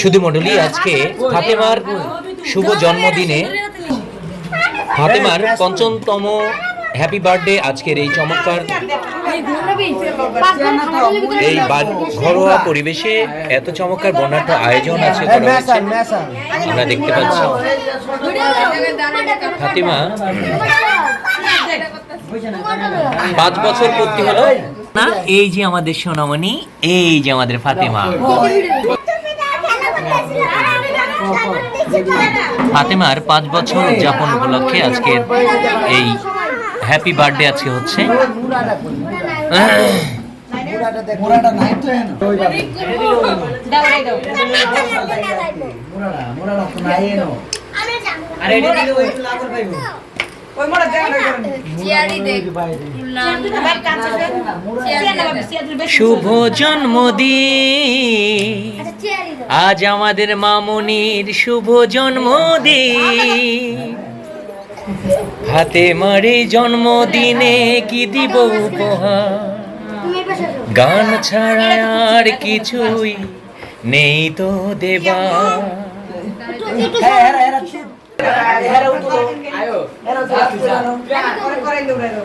শুধু মন্ডলী আজকে ফাতেমার শুভ জন্মদিনে ফাতেমার পঞ্চমতম হ্যাপি বার্থডে আজকের এই চমৎকার এই ঘরোয়া পরিবেশে এত চমৎকার বর্ণাঢ্য আয়োজন আছে হ্যাঁ, আমরা দেখতে পাচ্ছি ফাতিমা পাঁচ বছর পূর্তি হলো না এই যে আমাদের সোনামণি এই যে আমাদের ফাতেমা ফাতেমার পাঁচ বছর উদযাপন উপলক্ষে আজকের এই হ্যাপি বার্থডে আজকে হচ্ছে শুভ জন্মদিন আজ আমাদের মামনির শুভ জন্মদিন হাতে মারি জন্মদিনে কি দিব উপহার গান ছাড়া আর কিছুই নেই তো দেবা হ্যাঁ, হ্যাঁ, হ্যাঁ,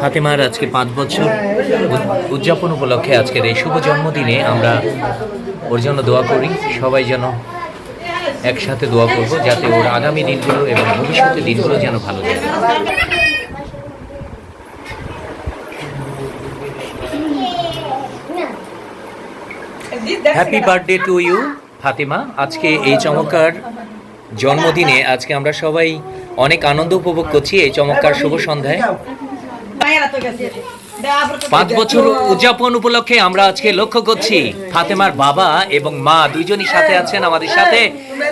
ফাতেমার আজকে পাঁচ বছর উদযাপন উপলক্ষে আজকের এই শুভ জন্মদিনে আমরা ওর জন্য দোয়া করি সবাই যেন একসাথে দোয়া করব যাতে ওর আগামী দিনগুলো এবং ভবিষ্যতের দিনগুলো যেন ভালো যায় happy birthday to you Fatema আজকে এই চমৎকার জন্মদিনে আজকে আমরা সবাই অনেক আনন্দ উপভোগ করছি এই চমৎকার শুভ সন্ধ্যায় পাঁচ বছর উদযাপন উপলক্ষে আমরা আজকে লক্ষ্য করছি ফাতেমার বাবা এবং মা দুইজনই সাথে আছেন আমাদের সাথে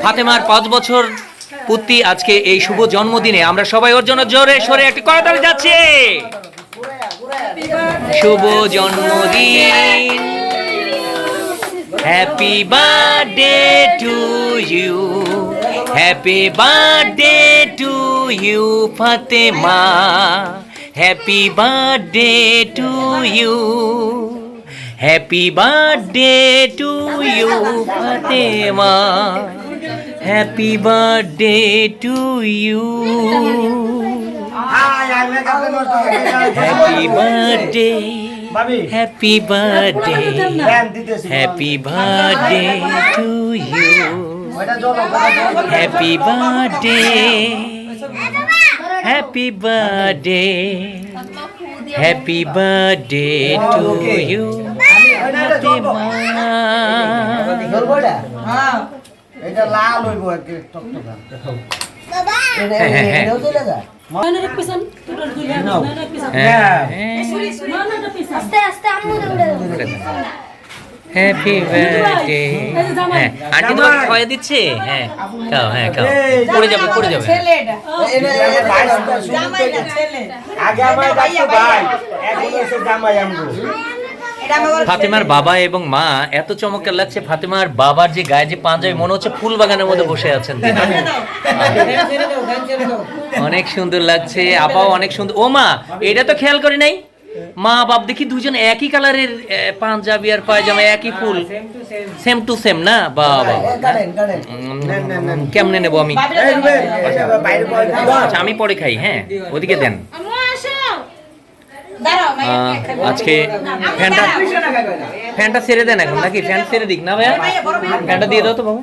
ফাতেমার পাঁচ বছর পুত্তি আজকে এই শুভ জন্মদিনে আমরা সবাই ওর জন্য জোরে সরে একটি কয়তালে যাচ্ছি শুভ জন্মদিন happy birthday to you happy birthday to you Fatema happy birthday to you happy birthday to you Fatema happy birthday to you happy birthday happy birthday happy birthday to you happy birthday happy birthday happy birthday to you এটা লাল হইব টকটকা happy birthday হ্যাঁ aunty তোমাকে খাওয়াই দিচ্ছে হ্যাঁ খাও হ্যাঁ খাও পড়ে যাবে পড়ে যাবে আগে ফাতেমার বাবা এবং মা এত চমৎকার লাগছে ফাতেমার বাবার যে গায়ে যে পাঞ্জাবি মনে হচ্ছে ফুল বাগানের মধ্যে বসে আছেন অনেক সুন্দর লাগছে আপাও অনেক সুন্দর ও মা এটা তো খেয়াল করি নাই মা বাপ দেখি দুজন একই কালারের পাঞ্জাবি আর পায়জামা একই ফুল সেম টু সেম না বাবা কেমনে নেবো আমি আচ্ছা আমি পরে খাই হ্যাঁ ওদিকে দেন আজকে ফ্যানটা ফ্যানটা ছেড়ে দেন এখন নাকি ফ্যান ছেড়ে দিক না ভাইয়া ফ্যানটা দিয়ে দাও তো বাবা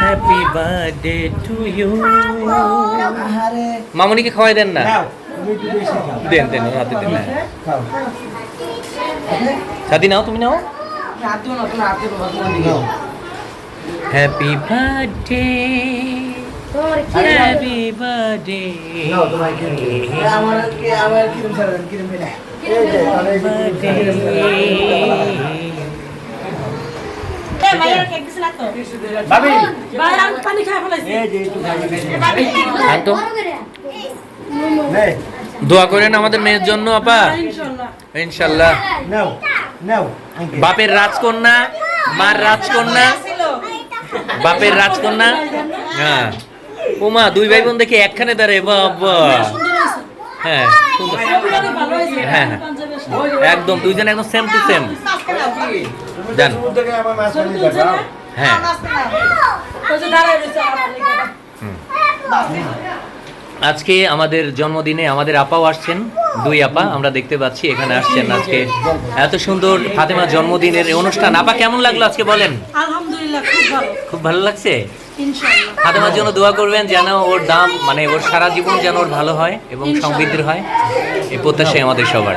Happy birthday to you মামনিকে খাওয়াই দেন না দেন দেন হাতে দেন সাদি নাও তুমি নাও হ্যাপি বার্থডে হ্যাপি বার্থডে আমার আমার কিরম কিরম বার্থডে দোয়া করেন আমাদের মেয়ের জন্য আপা হ্যাঁ, ইনশাল্লাহ বাপের রাজকন্যা মার রাজকন্যা বাপের রাজকন্যা হ্যাঁ উমা দুই ভাই বোন দেখে একখানে দাঁড়ে বাবা হ্যাঁ, হ্যাঁ হ্যাঁ একদম দুইজন একদম সেম টু সেম দেন হ্যাঁ আজকে আমাদের জন্মদিনে আমাদের আপাও আসছেন দুই আপা আমরা দেখতে পাচ্ছি এখানে আসছেন আজকে এত সুন্দর ফাতেমা জন্মদিনের অনুষ্ঠান আপা কেমন লাগলো আজকে বলেন খুব ভালো খুব ভালো লাগছে ফাতেমার জন্য দোয়া করবেন যেন ওর দাম মানে ওর সারা জীবন যেন ওর ভালো হয় এবং সমৃদ্ধির হয় এই প্রত্যাশাই আমাদের সবার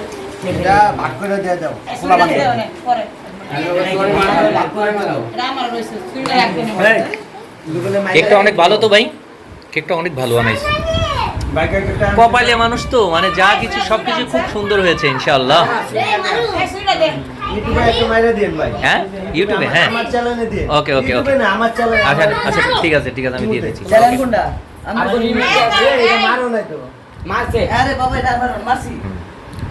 কেকটা অনেক ভালো তো ভাই কেকটা অনেক ভালো বানাইছে কপালে মানুষ তো মানে যা কিছু সবকিছু খুব সুন্দর হয়েছে ইনশাআল্লাহ হ্যাঁ ইউটিউবে হ্যাঁ ওকে ওকে ওকে আচ্ছা আচ্ছা ঠিক আছে ঠিক আছে আমি দিয়ে দিচ্ছি মারো না তো মারছে আরে বাবা মারছি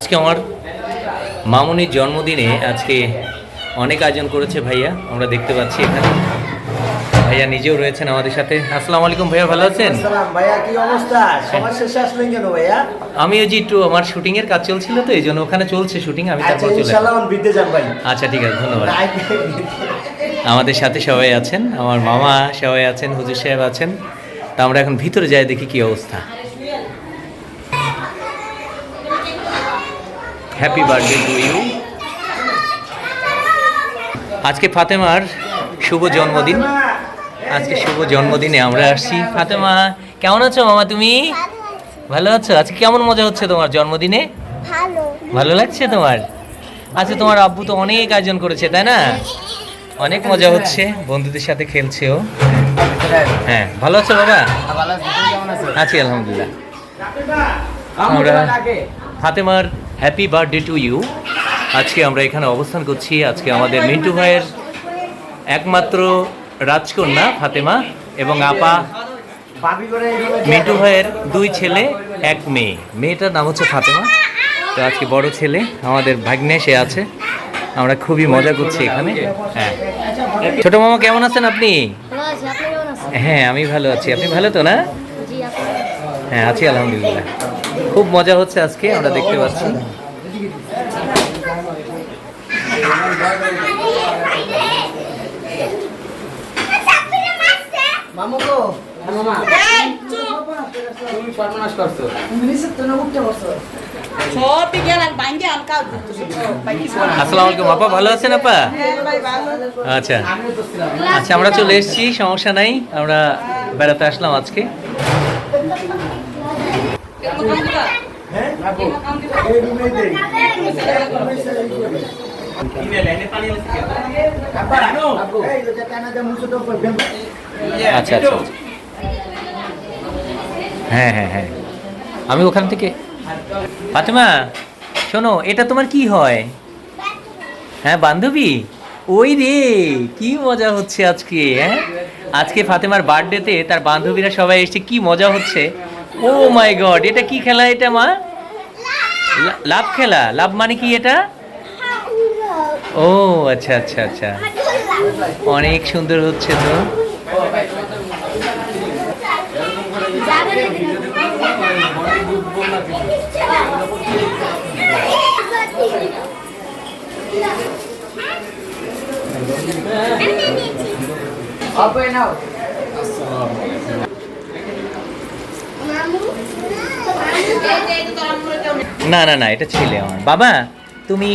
আজকে আমার মামনির জন্মদিনে আজকে অনেক আয়োজন করেছে ভাইয়া আমরা দেখতে পাচ্ছি এখানে ভাইয়া নিজেও রয়েছেন আমাদের সাথে আসসালাম আলাইকুম ভাইয়া ভালো আছেন হ্যাঁ। আমি ওই যে একটু আমার শুটিং এর কাজ চলছিল তো এই জন্য ওখানে চলছে শুটিং আমি আচ্ছা, আচ্ছা ঠিক আছে ধন্যবাদ আমাদের সাথে সবাই আছেন আমার মামা সবাই আছেন হুজুর সাহেব আছেন তা আমরা এখন ভিতরে যাই দেখি কি অবস্থা হ্যাপি বার্থডে টু ইউ আজকে ফাতেমার শুভ জন্মদিন আজকে শুভ জন্মদিনে আমরা আসছি ফাতেমা কেমন আছো মামা তুমি ভালো আছো আজকে কেমন মজা হচ্ছে তোমার জন্মদিনে ভালো লাগছে তোমার আচ্ছা তোমার আব্বু তো অনেক আয়োজন করেছে তাই না অনেক মজা হচ্ছে বন্ধুদের সাথে খেলছে ও হ্যাঁ ভালো আছো বাবা আছি আলহামদুলিল্লাহ আমরা ফাতেমার হ্যাপি বার্থডে টু ইউ আজকে আমরা এখানে অবস্থান করছি আজকে আমাদের মিন্টু ভাইয়ের একমাত্র রাজকন্যা ফাতেমা এবং আপা মিন্টু ভাইয়ের দুই ছেলে এক মেয়ে মেয়েটার নাম হচ্ছে ফাতেমা তো আজকে বড় ছেলে আমাদের ভাগ্নে সে আছে আমরা খুবই মজা করছি এখানে হ্যাঁ ছোট মামা কেমন আছেন আপনি হ্যাঁ আমি ভালো আছি আপনি ভালো তো না হ্যাঁ আছি আলহামদুলিল্লাহ খুব মজা হচ্ছে আজকে আমরা দেখতে পাচ্ছি হ্যাঁ, ভালো আছেন আপা হ্যাঁ, আচ্ছা আচ্ছা আমরা চলে এসেছি সমস্যা নাই আমরা বেড়াতে আসলাম আজকে আচ্ছা আচ্ছা হ্যাঁ হ্যাঁ হ্যাঁ আমি ওখান থেকে ফাতেমা শোনো এটা তোমার কি হয় হ্যাঁ বান্ধবী ওই রে কি মজা হচ্ছে আজকে হ্যাঁ আজকে ফাতেমার বার্থডেতে তার বান্ধবীরা সবাই এসে কি মজা হচ্ছে ও মাই গড এটা কি খেলা এটা মা লাভ খেলা লাভ মানে কি এটা ও আচ্ছা আচ্ছা আচ্ছা অনেক সুন্দর হচ্ছে তো না না না এটা ছেলে আমার বাবা তুমি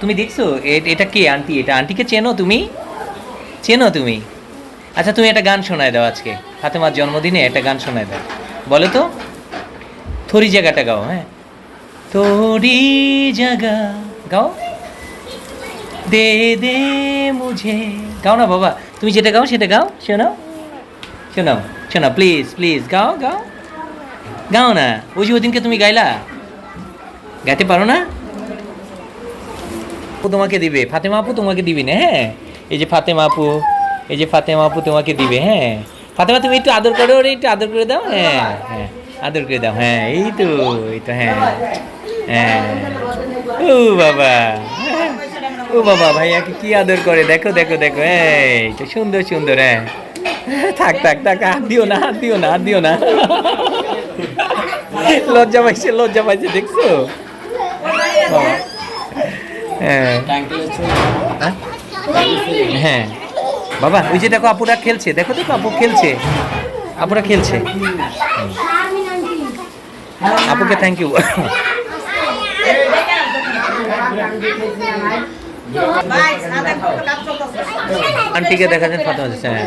তুমি দেখছো এটা কে আন্টি এটা আন্টিকে চেনো তুমি চেনো তুমি আচ্ছা তুমি একটা গান শোনায় দাও আজকে মার জন্মদিনে একটা গান শোনায় দাও বলো তো থরি জায়গাটা গাও হ্যাঁ থরি জায়গা গাও দে দে মুঝে গাও না বাবা তুমি যেটা গাও সেটা গাও শোনাও শোনাও শোনাও প্লিজ প্লিজ গাও গাও গাও না ওই যে ওদিনকে তুমি গাইলা গাইতে পারো না আপু তোমাকে দিবে ফাতেমা আপু তোমাকে দিবে না হ্যাঁ এই যে ফাতেমা আপু এই যে ফাতেমা আপু তোমাকে দিবে হ্যাঁ ফাতেমা তুমি একটু আদর করো ওরে একটু আদর করে দাও হ্যাঁ হ্যাঁ আদর করে দাও হ্যাঁ এই তো এই তো হ্যাঁ হ্যাঁ ও বাবা ও বাবা ভাইয়াকে কি আদর করে দেখো দেখো দেখো এই তো সুন্দর সুন্দর হ্যাঁ থাক থাক থাক হাত দিও না হাত দিও না হাত দিও না লজ্জা পাইছে লজ্জা পাইছে দেখছো হ্যাঁ হ্যাঁ বাবা ওই যে দেখো আপুরা খেলছে দেখো দেখো আপু খেলছে আপুরা খেলছে আপুকে থ্যাংক ইউ আন্টিকে দেখাচ্ছেন যান ফাতেমা হ্যাঁ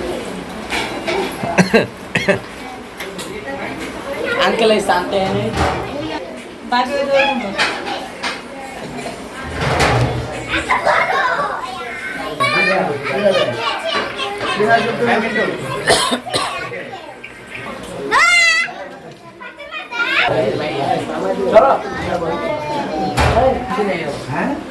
anche le sante Fatemi vedere. Ma! Fatemi vedere. Ciao. Ehi, chi sei? Eh?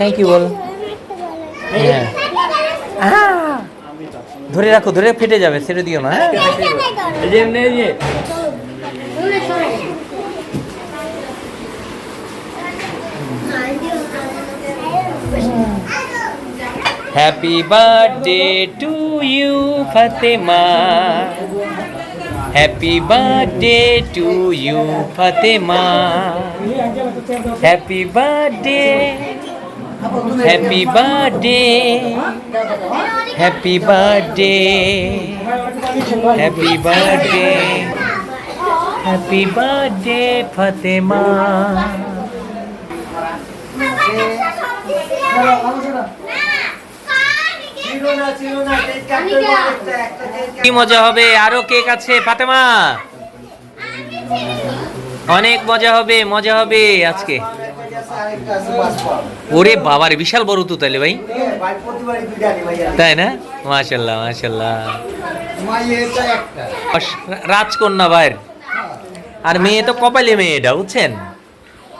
Thank you বল হ্যাঁ ধরে রাখো ধরে ফেটে যাবে ছেড়ে দিও না হ্যাঁ happy birthday to you Fatema happy birthday to you Fatema happy birthday happy birthday happy birthday happy birthday happy birthday Fatema কি মজা হবে আরো কেক আছে ফাতেমা অনেক মজা হবে মজা হবে আজকে ওরে বাবার বিশাল বড় তো তাহলে ভাই তাই না মাশাল্লাহ মাশাল্লাহ রাজকন্যা ভাইয়ের হ্যাঁ। আর মেয়ে তো কপালে মেয়ে এটা বুঝছেন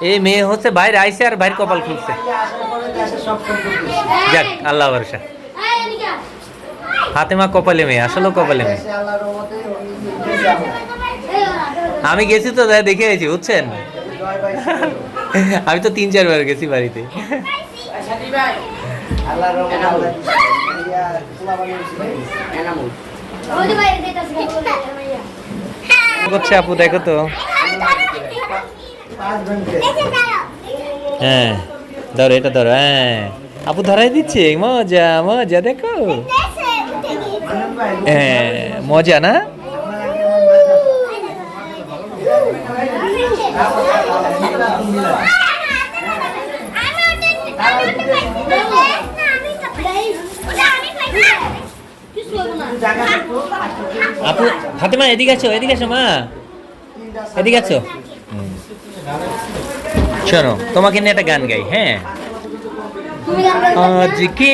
এই মেয়ে হচ্ছে বাইরে আইসে আর বাইর কপাল খুলছে যাক আল্লাহ ভরসা মা কপালে মেয়ে আসলেও কপালে মেয়ে আমি গেছি তো দেখে আছি বুঝছেন আমি তো তিন চারবার গেছি বাড়িতে করছে আপু দেখো তো হ্যাঁ ধরো এটা ধরো হ্যাঁ আপু ধরাই দিচ্ছে মজা মজা দেখো হ্যাঁ মজা না আপু ফাতেমা এদিকে আছো এদিকে আছো মা এদিকে আছো চলো তোমাকে নিয়ে একটা গান গাই হ্যাঁ আজকে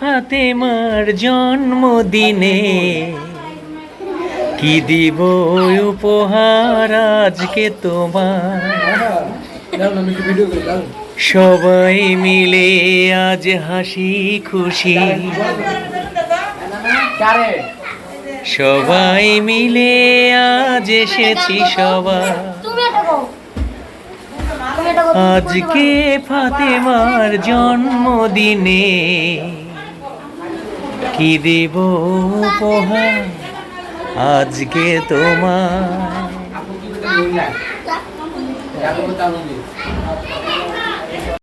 ফাতেমার জন্মদিনে কি দিব উপহার আজকে তোমার সবাই মিলে আজ হাসি খুশি সবাই মিলে আজ এসেছি সবাই আজকে ফাতেমার জন্মদিনে কি দেব উপহার আজকে তোমার